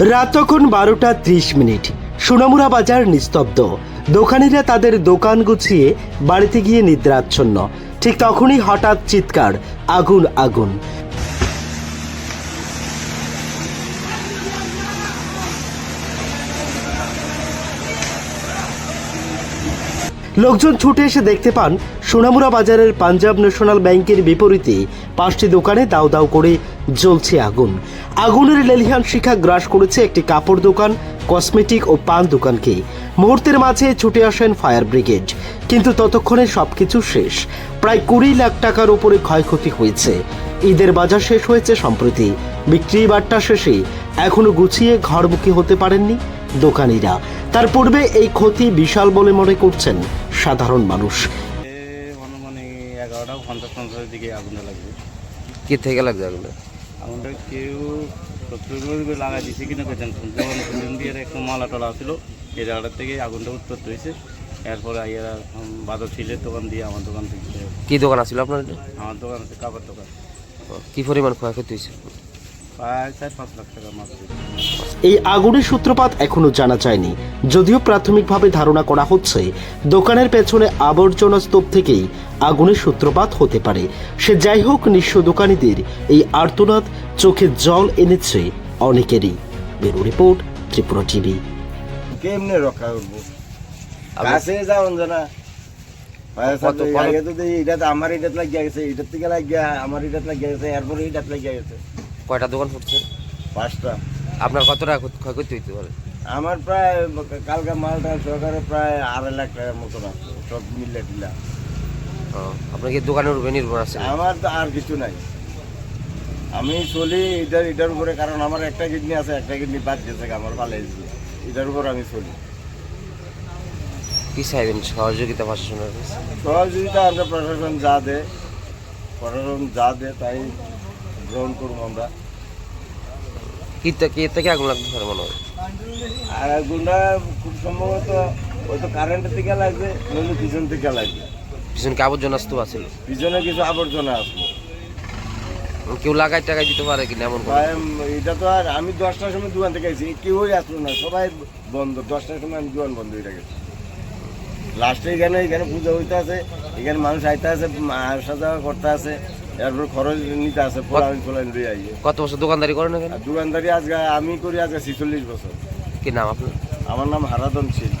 রাত তখন বারোটা ত্রিশ মিনিট। সোনামুড়া বাজার নিস্তব্ধ। দোকানিরা তাদের দোকান গুছিয়ে বাড়িতে গিয়ে নিদ্রাচ্ছন্ন। ঠিক তখনই হঠাৎ চিৎকার, আগুন আগুন। লোকজন ছুটে এসে দেখতে পান সোনামুড়া বাজারের পাঞ্জাব ন্যাশনাল ব্যাংকের বিপরীতে পাঁচটি দোকানে দাউ দাউ করে জ্বলছে আগুন। আগুনের লেলিহান শিখা গ্রাস করেছে একটি কাপড় দোকান, কসমেটিক ও পান দোকানকে। মুহূর্তের মাঝে ছুটে আসেন ফায়ার ব্রিগেড। কিন্তু ততক্ষণে সবকিছু শেষ। প্রায় কুড়ি লাখ টাকার উপরে ক্ষয়ক্ষতি হয়েছে। ঈদের বাজার শেষ হয়েছে সম্প্রতি। বিক্রি বাট্টা শেষে এখনও গুছিয়ে ঘরমুখী হতে পারেননি দোকানিরা। তার পূর্বে এই ক্ষতি বিশাল বলে মনে করছেন সাধারণ মানুষ। এ অনুমানে এগারোটা পঞ্চাশ পঞ্চাশের দিকে আগুনটা লাগবে কি থেকে লাগছে এগুলো? আগুনটা কেউ সত্তর লাগাই দিছে কিনা পেতেন যখন দুদিন দিয়ে একটু মালা টলা ছিল এই জায়গাটার থেকে আগুনটা উৎপত্তি হয়েছে। এরপরে আইয়ারা বাদর ছিলের দোকান দিয়ে আমার দোকান থেকে কি দোকান আছিল আপনার আমার দোকান আছে কাপড় দোকান। কি পরিমাণ ক্ষয়ক্ষতি হয়েছে? প্রায় চার পাঁচ লাখ টাকা মাছ এই আগুনের সূত্রপাত এখনও জানা যায়নি। যদিও প্রাথমিকভাবে ধারণা করা হচ্ছে দোকানের পেছনে আবর্জনা স্তূপ থেকেই আগুনের সূত্রপাত হতে পারে। সে যাই হোক নিঃস্ব দোকানিদের এই আর্তনাদ চোখে জল এনেছে অনেকেরই। Bureau report Tripura TV. কেমনে রক্ষা করব? কাছে যাওন জানা আমার এটাত লাগিয়া গেছে এটার থেকে লাগিয়া আমার এটাত লাগিয়া গেছে এরপরে এটাত লাগিয়া গেছে। কয়টা দোকান ফুটছে পাঁচটা। আপনার কত টাকা ক্ষতি- ক্ষয়ক্ষতি হইতে পারে? আমার প্রায় কালকে মালটা সরকারে প্রায় আড়াই লাখ টাকার মতন আসলো সব মিলে টিলা ও, আপনার কি দোকানের উপরে নির্ভর আছে? আমার তো আর কিছু নাই। আমি চলি এটার এটার উপরে কারণ আমার একটা কিডনি আছে একটা কিডনি বাদ গেছে আমার ভালো হয়েছে। এটার উপর আমি চলি। কি চাইবেন? সহযোগিতা প্রশাসনের সহযোগিতা আমরা প্রশাসন যা দে প্রশাসন যা দে তাই গ্রহণ করব আমরা। কি থেকে আগুন লাগতে পারে মনে হয়? আর গুন্ডা খুব সম্ভবত ওই তো কারেন্টের থেকে লাগবে নইলে পিছন থেকে লাগবে। পিছনে কি আবর্জনা স্তূপ আছিল পিছনে কিছু আবর্জনা আসলো কেউ লাগাই টাকাই দিতে পারে কিনা এমন এটা তো আর আমি দশটার সময় দোকান থেকে কেউই আসলো না সবাই বন্ধ। দশটার সময় আমি দোকান বন্ধ হয়ে গেছে। লাস্টে এখানে এখানে পুজো হইতে আছে এখানে মানুষ আইতে আছে আসা যাওয়া করতে আছে। এরপর খরচ নিতে আছে পোলাইন ফোলাইন দিয়ে আইয়ে। কত বছর দোকানদারি করেন এখানে? দোকানদারি আজকে আমি করি আজকে ছিচল্লিশ বছর। কি নাম আপনার? আমার নাম হারাদন ছিল